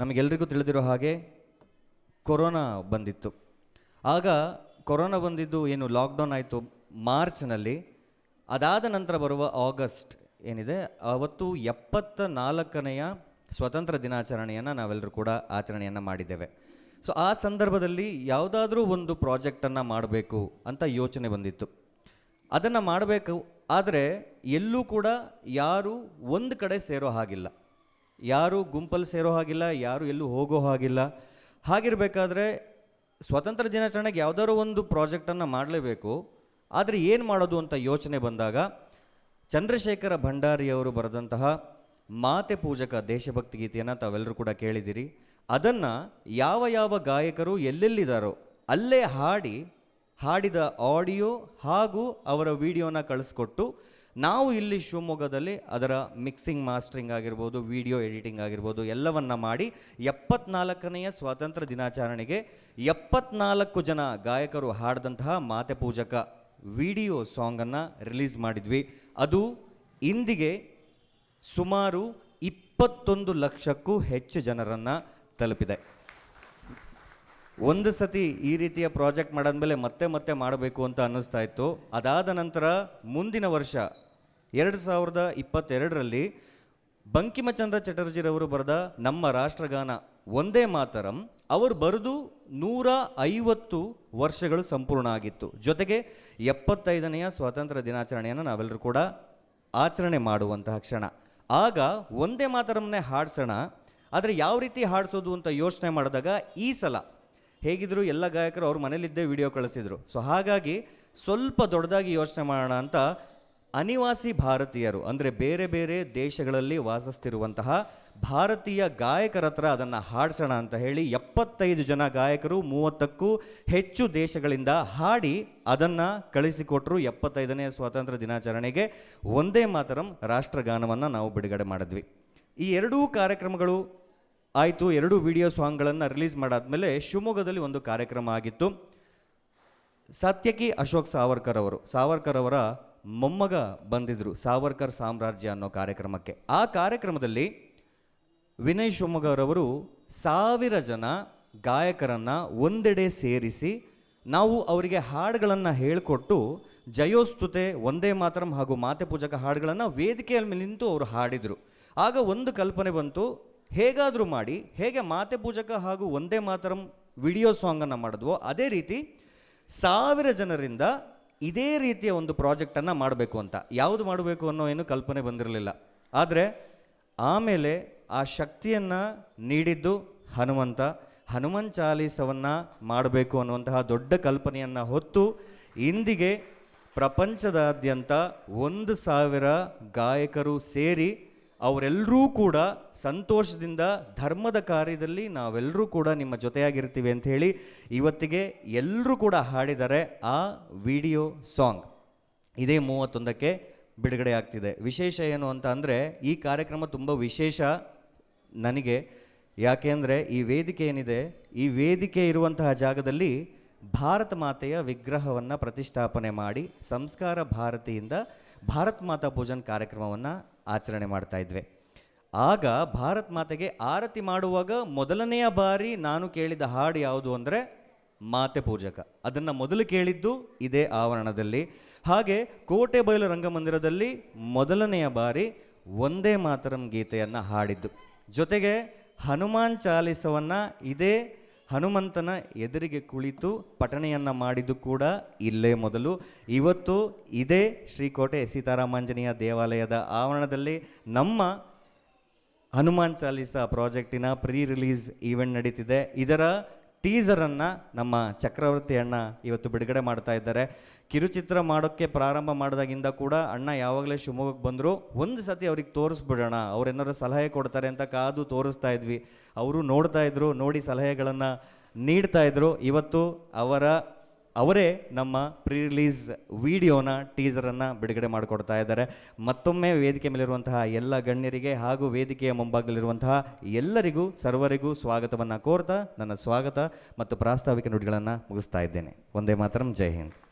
ನಮಗೆಲ್ರಿಗೂ ತಿಳಿದಿರೋ ಹಾಗೆ ಕೊರೋನಾ ಬಂದಿತ್ತು. ಆಗ ಕೊರೋನಾ ಬಂದಿದ್ದು ಏನು ಲಾಕ್ಡೌನ್ ಆಯಿತು ಮಾರ್ಚ್ನಲ್ಲಿ. ಅದಾದ ನಂತರ ಬರುವ ಆಗಸ್ಟ್ ಏನಿದೆ, ಅವತ್ತು ಎಪ್ಪತ್ತ ನಾಲ್ಕನೆಯ ಸ್ವತಂತ್ರ ದಿನಾಚರಣೆಯನ್ನು ನಾವೆಲ್ಲರೂ ಕೂಡ ಆಚರಣೆಯನ್ನು ಮಾಡಿದ್ದೇವೆ. ಸೊ, ಆ ಸಂದರ್ಭದಲ್ಲಿ ಯಾವುದಾದ್ರೂ ಒಂದು ಪ್ರಾಜೆಕ್ಟನ್ನು ಮಾಡಬೇಕು ಅಂತ ಯೋಚನೆ ಬಂದಿತ್ತು. ಅದನ್ನು ಮಾಡಬೇಕು, ಆದರೆ ಎಲ್ಲೂ ಕೂಡ ಯಾರು ಒಂದು ಕಡೆ ಸೇರೋ ಹಾಗಿಲ್ಲ. ಯಾರು ಗುಂಪಲ್ಲಿ ಸೇರೋ ಹಾಗಿಲ್ಲ, ಯಾರು ಎಲ್ಲೂ ಹೋಗೋ ಹಾಗಿಲ್ಲ. ಹಾಗಿರಬೇಕಾದ್ರೆ ಸ್ವತಂತ್ರ ದಿನಾಚರಣೆಗೆ ಯಾವುದಾದ್ರು ಒಂದು ಪ್ರಾಜೆಕ್ಟನ್ನು ಮಾಡಲೇಬೇಕು. ಆದರೆ ಏನು ಮಾಡೋದು ಅಂತ ಯೋಚನೆ ಬಂದಾಗ ಚಂದ್ರಶೇಖರ ಭಂಡಾರಿಯವರು ಬರೆದಂತಹ ಮಾತೆ ಪೂಜಕ ದೇಶಭಕ್ತಿ ಗೀತೆಯನ್ನು ತಾವೆಲ್ಲರೂ ಕೂಡ ಕೇಳಿದಿರಿ ಅದನ್ನು ಯಾವ ಯಾವ ಗಾಯಕರು ಎಲ್ಲೆಲ್ಲಿದ್ದಾರೋ ಅಲ್ಲೇ ಹಾಡಿ, ಹಾಡಿದ ಆಡಿಯೋ ಹಾಗೂ ಅವರ ವಿಡಿಯೋನ ಕಳಿಸ್ಕೊಟ್ಟು ನಾವು ಇಲ್ಲಿ ಶಿವಮೊಗ್ಗದಲ್ಲಿ ಅದರ ಮಿಕ್ಸಿಂಗ್, ಮಾಸ್ಟ್ರಿಂಗ್ ಆಗಿರ್ಬೋದು, ವಿಡಿಯೋ ಎಡಿಟಿಂಗ್ ಆಗಿರ್ಬೋದು ಎಲ್ಲವನ್ನು ಮಾಡಿ ಎಪ್ಪತ್ನಾಲ್ಕನೆಯ ಸ್ವಾತಂತ್ರ್ಯ ದಿನಾಚರಣೆಗೆ ಎಪ್ಪತ್ನಾಲ್ಕು ಜನ ಗಾಯಕರು ಹಾಡಿದಂತಹ ಮಾತೆ ಪೂಜಕ ವಿಡಿಯೋ ಸಾಂಗನ್ನು ರಿಲೀಸ್ ಮಾಡಿದ್ವಿ. ಅದು ಇಂದಿಗೆ ಸುಮಾರು ಇಪ್ಪತ್ತೊಂದು ಲಕ್ಷಕ್ಕೂ ಹೆಚ್ಚು ಜನರನ್ನು ತಲುಪಿದೆ. ಒಂದು ಸತಿ ಈ ರೀತಿಯ ಪ್ರಾಜೆಕ್ಟ್ ಮಾಡಾದ್ಮೇಲೆ ಮತ್ತೆ ಮತ್ತೆ ಮಾಡಬೇಕು ಅಂತ ಅನ್ನಿಸ್ತಾ ಇತ್ತು. ಅದಾದ ನಂತರ ಮುಂದಿನ ವರ್ಷ, ಎರಡು ಸಾವಿರದ ಇಪ್ಪತ್ತೆರಡರಲ್ಲಿ ಬಂಕಿಮಚಂದ್ರ ಚಟರ್ಜಿರವರು ಬರೆದ ನಮ್ಮ ರಾಷ್ಟ್ರಗಾನ ಒಂದೇ ಮಾತರಂ ಅವರು ಬರೆದು ನೂರ ಐವತ್ತು ವರ್ಷಗಳು ಸಂಪೂರ್ಣ ಆಗಿತ್ತು. ಜೊತೆಗೆ ಎಪ್ಪತ್ತೈದನೆಯ ಸ್ವಾತಂತ್ರ್ಯ ದಿನಾಚರಣೆಯನ್ನು ನಾವೆಲ್ಲರೂ ಕೂಡ ಆಚರಣೆ ಮಾಡುವಂತಹ ಕ್ಷಣ. ಆಗ ಒಂದೇ ಮಾತರಂನೇ ಹಾಡ್ಸೋಣ, ಆದರೆ ಯಾವ ರೀತಿ ಹಾಡಿಸೋದು ಅಂತ ಯೋಚನೆ ಮಾಡಿದಾಗ ಈ ಸಲ ಹೇಗಿದ್ರು ಎಲ್ಲ ಗಾಯಕರು ಅವ್ರ ಮನೇಲಿದ್ದೇ ವಿಡಿಯೋ ಕಳಿಸಿದ್ರು. ಸೊ ಹಾಗಾಗಿ ಸ್ವಲ್ಪ ದೊಡ್ಡದಾಗಿ ಯೋಚನೆ ಮಾಡೋಣ ಅಂತ ಅನಿವಾಸಿ ಭಾರತೀಯರು, ಅಂದರೆ ಬೇರೆ ಬೇರೆ ದೇಶಗಳಲ್ಲಿ ವಾಸಿಸ್ತಿರುವಂತಹ ಭಾರತೀಯ ಗಾಯಕರ ಹತ್ರ ಅದನ್ನು ಹಾಡಿಸೋಣ ಅಂತ ಹೇಳಿ ಎಪ್ಪತ್ತೈದು ಜನ ಗಾಯಕರು ಮೂವತ್ತಕ್ಕೂ ಹೆಚ್ಚು ದೇಶಗಳಿಂದ ಹಾಡಿ ಅದನ್ನು ಕಳಿಸಿಕೊಟ್ಟರು ಎಪ್ಪತ್ತೈದನೇ ಸ್ವಾತಂತ್ರ್ಯ ದಿನಾಚರಣೆಗೆ ಒಂದೇ ಮಾತರಂ ರಾಷ್ಟ್ರಗಾನವನ್ನು ನಾವು ಬಿಡುಗಡೆ ಮಾಡಿದ್ವಿ. ಈ ಎರಡೂ ಕಾರ್ಯಕ್ರಮಗಳು ಆಯಿತು, ಎರಡು ವಿಡಿಯೋ ಸಾಂಗ್ಗಳನ್ನು ರಿಲೀಸ್ ಮಾಡಾದ್ಮೇಲೆ ಶಿವಮೊಗ್ಗದಲ್ಲಿ ಒಂದು ಕಾರ್ಯಕ್ರಮ ಆಗಿತ್ತು. ಸತ್ಯಕಿ ಅಶೋಕ್ ಸಾವರ್ಕರ್ ಅವರು, ಸಾವರ್ಕರ್ ಅವರ ಮೊಮ್ಮಗ ಬಂದಿದ್ದರು ಸಾವರ್ಕರ್ ಸಾಮ್ರಾಜ್ಯ ಅನ್ನೋ ಕಾರ್ಯಕ್ರಮಕ್ಕೆ. ಆ ಕಾರ್ಯಕ್ರಮದಲ್ಲಿ ವಿನಯ್ ಶಿವಮೊಗ್ಗರವರು ಸಾವಿರ ಜನ ಗಾಯಕರನ್ನು ಒಂದೆಡೆ ಸೇರಿಸಿ ನಾವು ಅವರಿಗೆ ಹಾಡುಗಳನ್ನು ಹೇಳಿಕೊಟ್ಟು ಜಯೋಸ್ತುತೆ ಒಂದೇ ಮಾತರಂ ಹಾಗೂ ಮಾತೆ ಪೂಜಕ ಹಾಡುಗಳನ್ನು ವೇದಿಕೆಯ ಮೇಲೆ ನಿಂತು ಅವರು ಹಾಡಿದರು. ಆಗ ಒಂದು ಕಲ್ಪನೆ ಬಂತು ಹೇಗಾದರೂ ಮಾಡಿ, ಹೇಗೆ ಮಾತೆ ಪೂಜಕ ಹಾಗೂ ಒಂದೇ ಮಾತರಂ ವಿಡಿಯೋ ಸಾಂಗನ್ನು ಮಾಡಿದ್ವೋ, ಅದೇ ರೀತಿ ಸಾವಿರ ಜನರಿಂದ ಇದೇ ರೀತಿಯ ಒಂದು ಪ್ರಾಜೆಕ್ಟನ್ನು ಮಾಡಬೇಕು ಅಂತ. ಯಾವುದು ಮಾಡಬೇಕು ಅನ್ನೋ ಏನು ಕಲ್ಪನೆ ಬಂದಿರಲಿಲ್ಲ. ಆದರೆ ಆಮೇಲೆ ಆ ಶಕ್ತಿಯನ್ನು ನೀಡಿದ್ದು ಹನುಮಂತ. ಹನುಮನ್ ಚಾಲೀಸವನ್ನು ಮಾಡಬೇಕು ಅನ್ನುವಂತಹ ದೊಡ್ಡ ಕಲ್ಪನೆಯನ್ನು ಹೊತ್ತು ಇಂದಿಗೆ ಪ್ರಪಂಚದಾದ್ಯಂತ ಒಂದು ಸಾವಿರ ಗಾಯಕರು ಸೇರಿ ಅವರೆಲ್ಲರೂ ಕೂಡ ಸಂತೋಷದಿಂದ ಧರ್ಮದ ಕಾರ್ಯದಲ್ಲಿ ನಾವೆಲ್ಲರೂ ಕೂಡ ನಿಮ್ಮ ಜೊತೆಯಾಗಿರ್ತೀವಿ ಅಂತ ಹೇಳಿ ಇವತ್ತಿಗೆ ಎಲ್ಲರೂ ಕೂಡ ಹಾಡಿದ್ದಾರೆ ಆ ವಿಡಿಯೋ ಸಾಂಗ್. ಇದೇ ಮೂವತ್ತೊಂದಕ್ಕೆ ಬಿಡುಗಡೆ ಆಗ್ತಿದೆ. ವಿಶೇಷ ಏನು ಅಂತ ಅಂದರೆ ಈ ಕಾರ್ಯಕ್ರಮ ತುಂಬ ವಿಶೇಷ ನನಗೆ. ಯಾಕೆಂದರೆ ಈ ವೇದಿಕೆ ಏನಿದೆ, ಈ ವೇದಿಕೆ ಇರುವಂತಹ ಜಾಗದಲ್ಲಿ ಭಾರತ ಮಾತೆಯ ವಿಗ್ರಹವನ್ನು ಪ್ರತಿಷ್ಠಾಪನೆ ಮಾಡಿ ಸಂಸ್ಕಾರ ಭಾರತಿಯಿಂದ ಭಾರತ್ ಮಾತಾ ಪೂಜನ್ ಕಾರ್ಯಕ್ರಮವನ್ನು ಆಚರಣೆ ಮಾಡ್ತಾ ಇದ್ವಿ. ಆಗ ಭಾರತ್ ಮಾತೆಗೆ ಆರತಿ ಮಾಡುವಾಗ ಮೊದಲನೆಯ ಬಾರಿ ನಾನು ಕೇಳಿದ ಹಾಡು ಯಾವುದು ಅಂದರೆ ಮಾತೆ ಪೂಜಕ. ಅದನ್ನು ಮೊದಲು ಕೇಳಿದ್ದು ಇದೇ ಆವರಣದಲ್ಲಿ. ಹಾಗೆ ಕೋಟೆ ಬಯಲು ರಂಗಮಂದಿರದಲ್ಲಿ ಮೊದಲನೆಯ ಬಾರಿ ಒಂದೇ ಮಾತರಂ ಗೀತೆಯನ್ನು ಹಾಡಿದ್ದು. ಜೊತೆಗೆ ಹನುಮಾನ್ ಚಾಲಿಸವನ್ನು ಇದೇ ಹನುಮಂತನ ಎದುರಿಗೆ ಕುಳಿತು ಪಠಣೆಯನ್ನು ಮಾಡಿದ್ದು ಕೂಡ ಇಲ್ಲೇ ಮೊದಲು. ಇವತ್ತು ಇದೇ ಶ್ರೀಕೋಟೆ ಸೀತಾರಾಮಾಂಜನೇಯ ದೇವಾಲಯದ ಆವರಣದಲ್ಲಿ ನಮ್ಮ ಹನುಮಾನ್ ಚಾಲೀಸ ಪ್ರಾಜೆಕ್ಟಿನ ಪ್ರೀ ರಿಲೀಸ್ ಈವೆಂಟ್ ನಡೀತಿದೆ. ಇದರ ಟೀಸರನ್ನು ನಮ್ಮ ಚಕ್ರವರ್ತಿ ಅಣ್ಣ ಇವತ್ತು ಬಿಡುಗಡೆ ಮಾಡ್ತಾ ಇದ್ದಾರೆ. ಕಿರುಚಿತ್ರ ಮಾಡೋಕ್ಕೆ ಪ್ರಾರಂಭ ಮಾಡಿದಾಗಿಂದ ಕೂಡ ಅಣ್ಣ ಯಾವಾಗಲೇ ಶಿವಮೊಗ್ಗಕ್ಕೆ ಬಂದರೂ ಒಂದು ಸತಿ ಅವ್ರಿಗೆ ತೋರಿಸ್ಬಿಡೋಣ, ಅವ್ರೇನಾದ್ರು ಸಲಹೆ ಕೊಡ್ತಾರೆ ಅಂತ ಕಾದು ತೋರಿಸ್ತಾ ಇದ್ವಿ. ಅವರು ನೋಡ್ತಾ ಇದ್ರು, ನೋಡಿ ಸಲಹೆಗಳನ್ನು ನೀಡ್ತಾ ಇದ್ರು. ಇವತ್ತು ಅವರ ಅವರೇ ನಮ್ಮ ಪ್ರೀ ರಿಲೀಸ್ ವಿಡಿಯೋನ ಟೀಸರನ್ನು ಬಿಡುಗಡೆ ಮಾಡಿಕೊಡ್ತಾ ಇದ್ದಾರೆ. ಮತ್ತೊಮ್ಮೆ ವೇದಿಕೆ ಮೇಲಿರುವಂತಹ ಎಲ್ಲ ಗಣ್ಯರಿಗೆ ಹಾಗೂ ವೇದಿಕೆಯ ಮುಂಭಾಗದಲ್ಲಿರುವಂತಹ ಎಲ್ಲರಿಗೂ, ಸರ್ವರಿಗೂ ಸ್ವಾಗತವನ್ನು ಕೋರ್ತಾ ನನ್ನ ಸ್ವಾಗತ ಮತ್ತು ಪ್ರಾಸ್ತಾವಿಕ ನುಡಿಗಳನ್ನು ಮುಗಿಸ್ತಾ ಇದ್ದೇನೆ. ಒಂದೇ ಮಾತರಂ, ಜೈ ಹಿಂದ್.